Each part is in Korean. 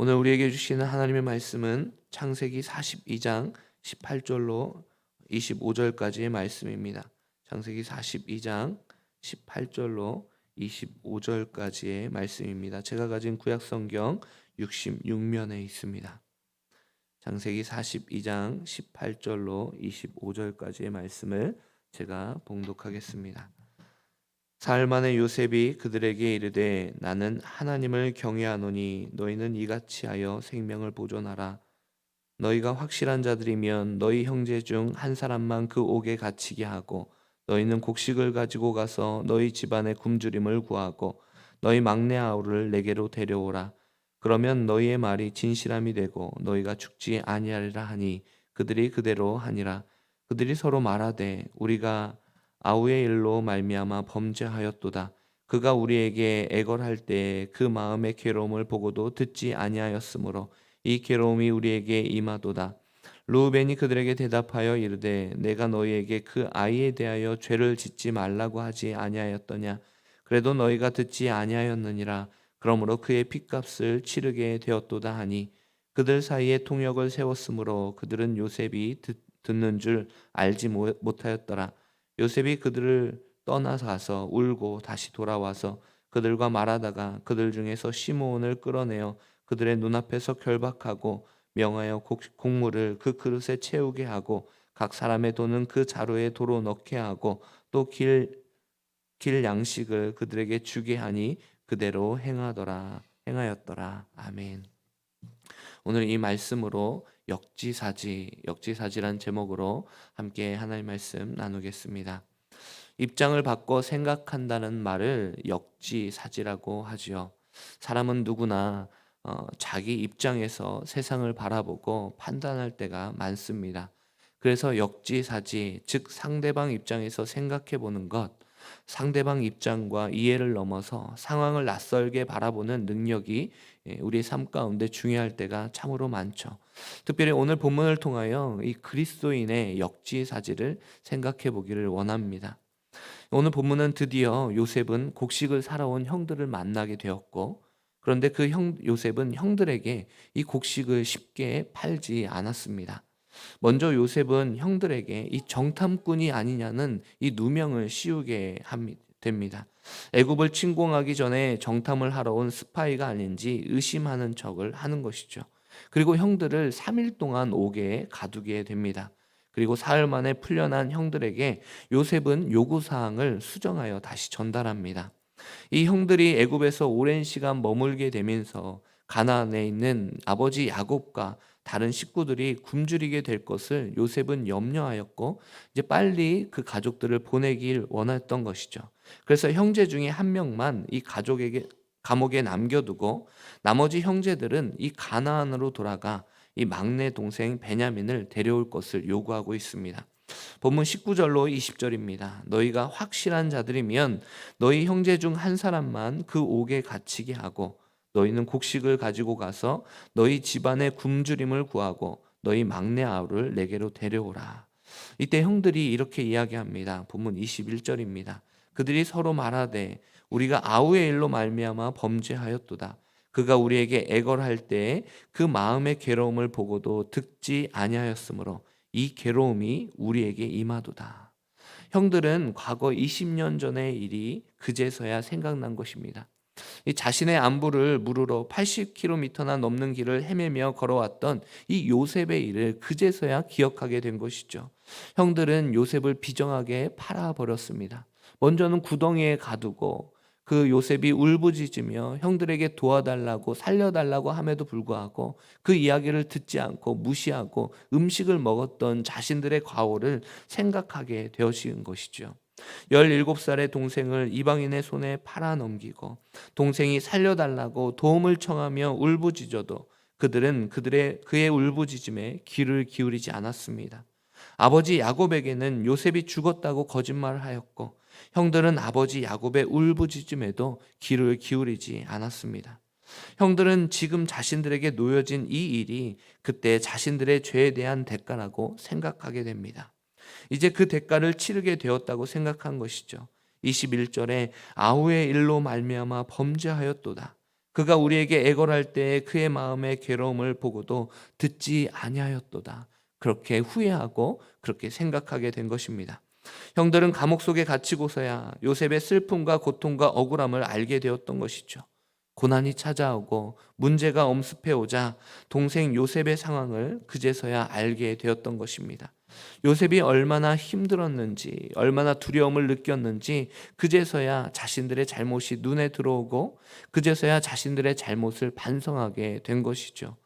오늘 우리에게 주시는 하나님의 말씀은 창세기 42장 18절로 25절까지의 말씀입니다. 창세기 42장 18절로 25절까지의 말씀입니다. 제가 가진 구약 성경 66면에 있습니다. 창세기 42장 18절로 25절까지의 말씀을 제가 봉독하겠습니다. 사흘 만에 요셉이 그들에게 이르되 나는 하나님을 경외하노니 너희는 이같이 하여 생명을 보존하라. 너희가 확실한 자들이면 너희 형제 중 한 사람만 그 옥에 갇히게 하고 너희는 곡식을 가지고 가서 너희 집안의 굶주림을 구하고 너희 막내 아우를 내게로 데려오라. 그러면 너희의 말이 진실함이 되고 너희가 죽지 아니하리라 하니 그들이 그대로 하니라. 그들이 서로 말하되 우리가 아우의 일로 말미암아 범죄하였도다. 그가 우리에게 애걸할 때에 그 마음의 괴로움을 보고도 듣지 아니하였으므로 이 괴로움이 우리에게 임하도다. 루벤이 그들에게 대답하여 이르되 내가 너희에게 그 아이에 대하여 죄를 짓지 말라고 하지 아니하였더냐 그래도 너희가 듣지 아니하였느니라 그러므로 그의 핏값을 치르게 되었도다 하니 그들 사이에 통역을 세웠으므로 그들은 요셉이 듣, 듣는 줄 알지 못하였더라 요셉이 그들을 떠나서 가서 울고 다시 돌아와서 그들과 말하다가 그들 중에서 시므온을 끌어내어 그들의 눈앞에서 결박하고 명하여 곡물을 그 그릇에 채우게 하고 각 사람의 돈은 그 자루에 도로 넣게 하고 또길 길 양식을 그들에게 주게 하니 그대로 행하더라 행하였더라 아멘. 오늘 이 말씀으로 역지사지, 역지사지란 제목으로 함께 하나님 말씀 나누겠습니다. 입장을 바꿔 생각한다는 말을 역지사지라고 하지요. 사람은 누구나 어, 자기 입장에서 세상을 바라보고 판단할 때가 많습니다. 그래서 역지사지, 즉 상대방 입장에서 생각해 보는 것, 상대방 입장과 이해를 넘어서 상황을 낯설게 바라보는 능력이 예, 우리 삶 가운데 중요할 때가 참으로 많죠. 특별히 오늘 본문을 통하여 이 그리스도인의 역지 사지를 생각해 보기를 원합니다. 오늘 본문은 드디어 요셉은 곡식을 사러 온 형들을 만나게 되었고 그런데 그 형 요셉은 형들에게 이 곡식을 쉽게 팔지 않았습니다. 먼저 요셉은 형들에게 이 정탐꾼이 아니냐는 이 누명을 씌우게 됩니다. 애굽을 침공하기 전에 정탐을 하러 온 스파이가 아닌지 의심하는 척을 하는 것이죠. 그리고 형들을 3일 동안 옥에 가두게 됩니다. 그리고 사흘 만에 풀려난 형들에게 요셉은 요구 사항을 수정하여 다시 전달합니다. 이 형들이 애굽에서 오랜 시간 머물게 되면서 가나안에 있는 아버지 야곱과 다른 식구들이 굶주리게 될 것을 요셉은 염려하였고 이제 빨리 그 가족들을 보내길 원했던 것이죠. 그래서 형제 중에 한 명만 이 가족에게 감옥에 남겨두고 나머지 형제들은 이 가나안으로 돌아가 이 막내 동생 베냐민을 데려올 것을 요구하고 있습니다. 본문 19절로 20절입니다. 너희가 확실한 자들이면 너희 형제 중 한 사람만 그 옥에 갇히게 하고 너희는 곡식을 가지고 가서 너희 집안의 굶주림을 구하고 너희 막내 아우를 내게로 데려오라. 이때 형들이 이렇게 이야기합니다. 본문 21절입니다. 그들이 서로 말하되 우리가 아우의 일로 말미암아 범죄하였도다. 그가 우리에게 애걸할 때에 그 마음의 괴로움을 보고도 듣지 아니하였으므로 이 괴로움이 우리에게 임하도다. 형들은 과거 20년 전의 일이 그제서야 생각난 것입니다. 이 자신의 안부를 물으러 80km나 넘는 길을 헤매며 걸어왔던 이 요셉의 일을 그제서야 기억하게 된 것이죠. 형들은 요셉을 비정하게 팔아버렸습니다. 먼저는 구덩이에 가두고 그 요셉이 울부짖으며 형들에게 도와달라고 살려달라고 함에도 불구하고 그 이야기를 듣지 않고 무시하고 음식을 먹었던 자신들의 과오를 생각하게 되어진 것이죠. 17살의 동생을 이방인의 손에 팔아 넘기고 동생이 살려달라고 도움을 청하며 울부짖어도 그들은 그들의 그의 울부짖음에 귀를 기울이지 않았습니다. 아버지 야곱에게는 요셉이 죽었다고 거짓말을 하였고 형들은 아버지 야곱의 울부짖음에도 귀를 기울이지 않았습니다. 형들은 지금 자신들에게 놓여진 이 일이 그때 자신들의 죄에 대한 대가라고 생각하게 됩니다. 이제 그 대가를 치르게 되었다고 생각한 것이죠. 21절에 아우의 일로 말미암아 범죄하였도다. 그가 우리에게 애걸할 때에 그의 마음의 괴로움을 보고도 듣지 아니하였도다. 그렇게 후회하고 그렇게 생각하게 된 것입니다. 형들은 감옥 속에 갇히고서야 요셉의 슬픔과 고통과 억울함을 알게 되었던 것이죠. 고난이 찾아오고 문제가 엄습해 오자 동생 요셉의 상황을 그제서야 알게 되었던 것입니다. 요셉이 얼마나 힘들었는지, 얼마나 두려움을 느꼈는지 그제서야 자신들의 잘못이 눈에 들어오고 그제서야 자신들의 잘못을 반성하게 된 것이죠.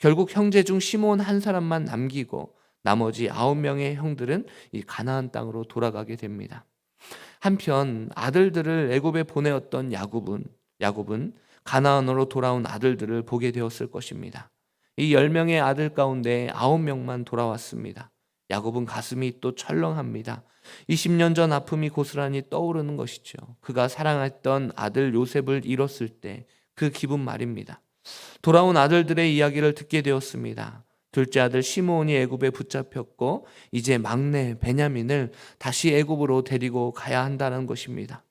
결국 형제 중 시몬 한 사람만 남기고 나머지 아홉 명의 형들은 이 가나안 땅으로 돌아가게 됩니다. 한편 아들들을 애굽에 보내었던 야곱은 야곱은 가나안으로 돌아온 아들들을 보게 되었을 것입니다. 이열 명의 아들 가운데 아홉 명만 돌아왔습니다. 야곱은 가슴이 또 철렁합니다. 20년 전 아픔이 고스란히 떠오르는 것이죠. 그가 사랑했던 아들 요셉을 잃었을 때 그 기분 말입니다. 돌아온 아들들의 이야기를 듣게 되었습니다. 둘째 아들 시므온이 애굽에 붙잡혔고 이제 막내 베냐민을 다시 애굽으로 데리고 가야 한다는 것입니다.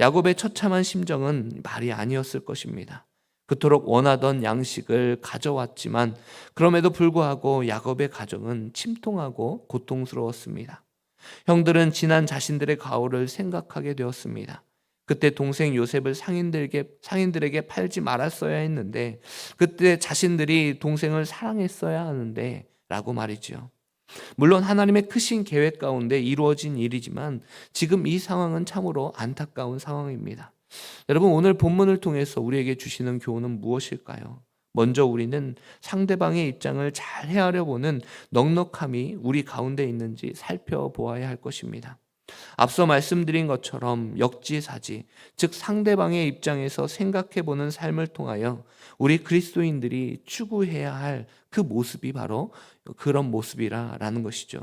야곱의 처참한 심정은 말이 아니었을 것입니다. 그토록 원하던 양식을 가져왔지만 그럼에도 불구하고 야곱의 가정은 침통하고 고통스러웠습니다. 형들은 지난 자신들의 가오를 생각하게 되었습니다. 그때 동생 요셉을 상인들에게 상인들에게 팔지 말았어야 했는데 그때 자신들이 동생을 사랑했어야 하는데 라고 말이죠. 물론 하나님의 크신 계획 가운데 이루어진 일이지만 지금 이 상황은 참으로 안타까운 상황입니다. 여러분 오늘 본문을 통해서 우리에게 주시는 교훈은 무엇일까요? 먼저 우리는 상대방의 입장을 잘 헤아려 보는 넉넉함이 우리 가운데 있는지 살펴보아야 할 것입니다. 앞서 말씀드린 것처럼 역지사지, 즉 상대방의 입장에서 생각해 보는 삶을 통하여 우리 그리스도인들이 추구해야 할 그 모습이 바로 그런 모습이라라는 것이죠.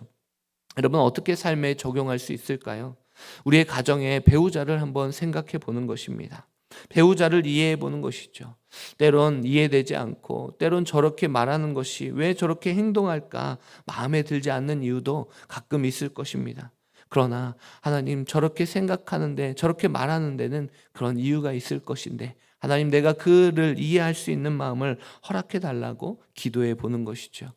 여러분 어떻게 삶에 적용할 수 있을까요? 우리의 가정의 배우자를 한번 생각해 보는 것입니다. 배우자를 이해해 보는 것이죠. 때론 이해되지 않고 때론 저렇게 말하는 것이 왜 저렇게 행동할까 마음에 들지 않는 이유도 가끔 있을 것입니다. 그러나 하나님 저렇게 생각하는데 저렇게 말하는 데는 그런 이유가 있을 것인데 하나님 내가 그를 이해할 수 있는 마음을 허락해 달라고 기도해 보는 것이죠.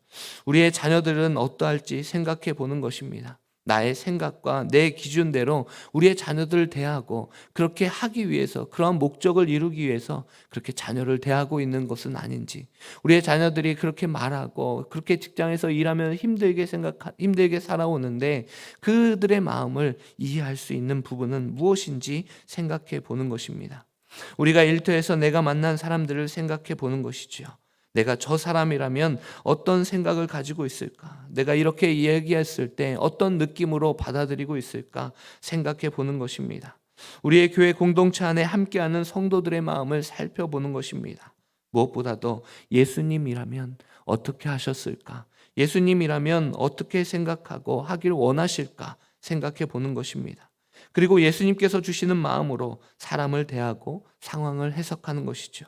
우리의 자녀들은 어떠할지 생각해 보는 것입니다. 나의 생각과 내 기준대로 우리의 자녀들을 대하고 그렇게 하기 위해서 그러한 목적을 이루기 위해서 그렇게 자녀를 대하고 있는 것은 아닌지 우리의 자녀들이 그렇게 말하고 그렇게 직장에서 일하면 힘들게 생각 힘들게 살아오는데 그들의 마음을 이해할 수 있는 부분은 무엇인지 생각해 보는 것입니다. 우리가 일터에서 내가 만난 사람들을 생각해 보는 것이지요. 내가 저 사람이라면 어떤 생각을 가지고 있을까? 내가 이렇게 얘기했을 때 어떤 느낌으로 받아들이고 있을까? 생각해 보는 것입니다. 우리의 교회 공동체 안에 함께하는 성도들의 마음을 살펴보는 것입니다. 무엇보다도 예수님이라면 어떻게 하셨을까? 예수님이라면 어떻게 생각하고 하길 원하실까? 생각해 보는 것입니다. 그리고 예수님께서 주시는 마음으로 사람을 대하고 상황을 해석하는 것이죠.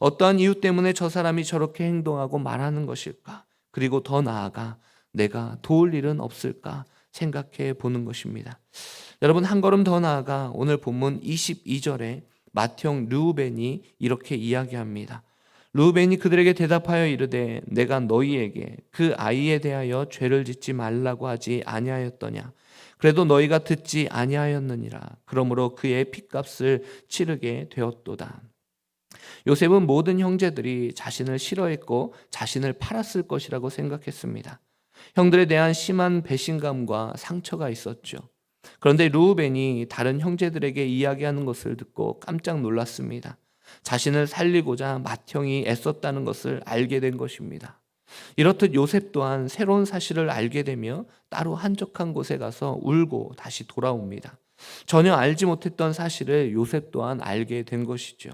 어떠한 이유 때문에 저 사람이 저렇게 행동하고 말하는 것일까? 그리고 더 나아가 내가 도울 일은 없을까? 생각해 보는 것입니다. 여러분 한 걸음 더 나아가 오늘 본문 22절에 맏형 르우벤이 이렇게 이야기합니다. 르우벤이 그들에게 대답하여 이르되 내가 너희에게 그 아이에 대하여 죄를 짓지 말라고 하지 아니하였더냐 그래도 너희가 듣지 아니하였느니라 그러므로 그의 핏값을 치르게 되었도다. 요셉은 모든 형제들이 자신을 싫어했고 자신을 팔았을 것이라고 생각했습니다. 형들에 대한 심한 배신감과 상처가 있었죠. 그런데 루우벤이 다른 형제들에게 이야기하는 것을 듣고 깜짝 놀랐습니다. 자신을 살리고자 맏형이 애썼다는 것을 알게 된 것입니다. 이렇듯 요셉 또한 새로운 사실을 알게 되며 따로 한적한 곳에 가서 울고 다시 돌아옵니다. 전혀 알지 못했던 사실을 요셉 또한 알게 된 것이죠.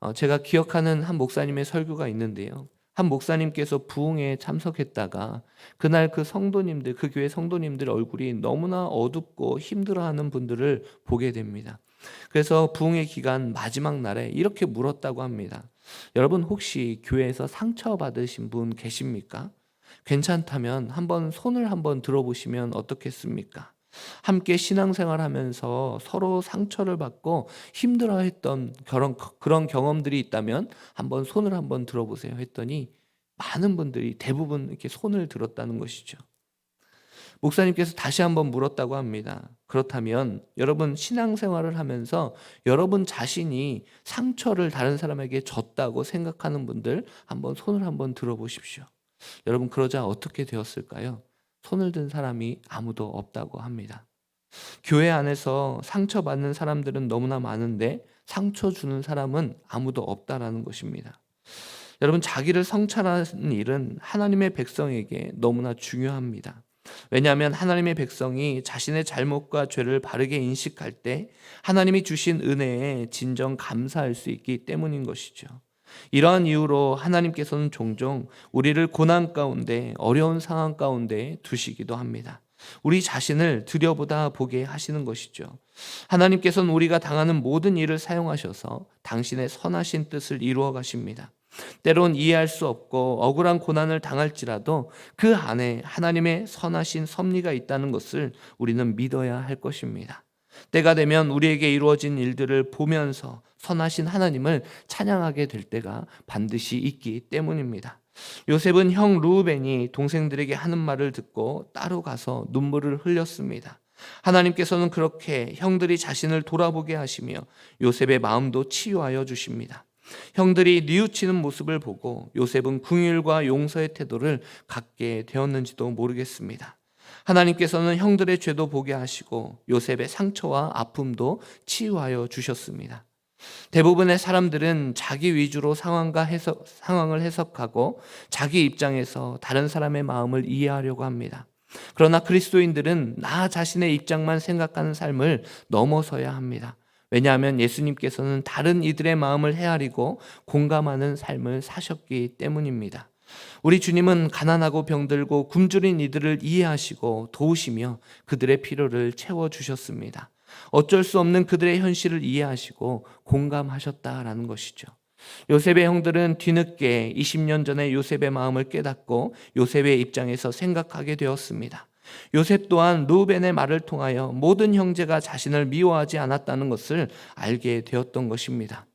어, 제가 기억하는 한 목사님의 설교가 있는데요. 한 목사님께서 부흥에 참석했다가 그날 그 성도님들, 그 교회 성도님들 얼굴이 너무나 어둡고 힘들어하는 분들을 보게 됩니다. 그래서 부흥의 기간 마지막 날에 이렇게 물었다고 합니다. 여러분 혹시 교회에서 상처 받으신 분 계십니까? 괜찮다면 한번 손을 한번 들어보시면 어떻겠습니까? 함께 신앙생활 하면서 서로 상처를 받고 힘들어 했던 그런 그런 경험들이 있다면 한번 손을 한번 들어보세요 했더니 많은 분들이 대부분 이렇게 손을 들었다는 것이죠. 목사님께서 다시 한번 물었다고 합니다. 그렇다면 여러분 신앙생활을 하면서 여러분 자신이 상처를 다른 사람에게 줬다고 생각하는 분들 한번 손을 한번 들어보십시오. 여러분 그러자 어떻게 되었을까요? 손을 든 사람이 아무도 없다고 합니다. 교회 안에서 상처받는 사람들은 너무나 많은데 상처 주는 사람은 아무도 없다라는 것입니다. 여러분 자기를 성찰하는 일은 하나님의 백성에게 너무나 중요합니다. 왜냐하면 하나님의 백성이 자신의 잘못과 죄를 바르게 인식할 때 하나님이 주신 은혜에 진정 감사할 수 있기 때문인 것이죠. 이러한 이유로 하나님께서는 종종 우리를 고난 가운데 어려운 상황 가운데 두시기도 합니다. 우리 자신을 들여보다 보게 하시는 것이죠. 하나님께서는 우리가 당하는 모든 일을 사용하셔서 당신의 선하신 뜻을 이루어 가십니다. 때론 이해할 수 없고 억울한 고난을 당할지라도 그 안에 하나님의 선하신 섭리가 있다는 것을 우리는 믿어야 할 것입니다. 때가 되면 우리에게 이루어진 일들을 보면서 선하신 하나님을 찬양하게 될 때가 반드시 있기 때문입니다. 요셉은 형 루벤이 동생들에게 하는 말을 듣고 따로 가서 눈물을 흘렸습니다. 하나님께서는 그렇게 형들이 자신을 돌아보게 하시며 요셉의 마음도 치유하여 주십니다. 형들이 뉘우치는 모습을 보고 요셉은 궁율과 용서의 태도를 갖게 되었는지도 모르겠습니다. 하나님께서는 형들의 죄도 보게 하시고 요셉의 상처와 아픔도 치유하여 주셨습니다. 대부분의 사람들은 자기 위주로 상황과 해석, 상황을 해석하고 자기 입장에서 다른 사람의 마음을 이해하려고 합니다. 그러나 그리스도인들은 나 자신의 입장만 생각하는 삶을 넘어서야 합니다. 왜냐하면 예수님께서는 다른 이들의 마음을 헤아리고 공감하는 삶을 사셨기 때문입니다. 우리 주님은 가난하고 병들고 굶주린 이들을 이해하시고 도우시며 그들의 필요를 채워 주셨습니다. 어쩔 수 없는 그들의 현실을 이해하시고 공감하셨다라는 것이죠. 요셉의 형들은 뒤늦게 20년 전에 요셉의 마음을 깨닫고 요셉의 입장에서 생각하게 되었습니다. 요셉 또한 루벤의 말을 통하여 모든 형제가 자신을 미워하지 않았다는 것을 알게 되었던 것입니다.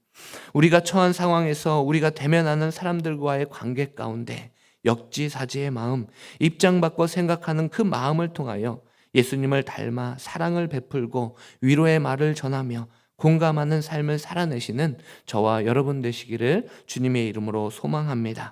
우리가 처한 상황에서 우리가 대면하는 사람들과의 관계 가운데 역지사지의 마음, 입장 바꿔 생각하는 그 마음을 통하여 예수님을 닮아 사랑을 베풀고 위로의 말을 전하며 공감하는 삶을 살아내시는 저와 여러분 되시기를 주님의 이름으로 소망합니다.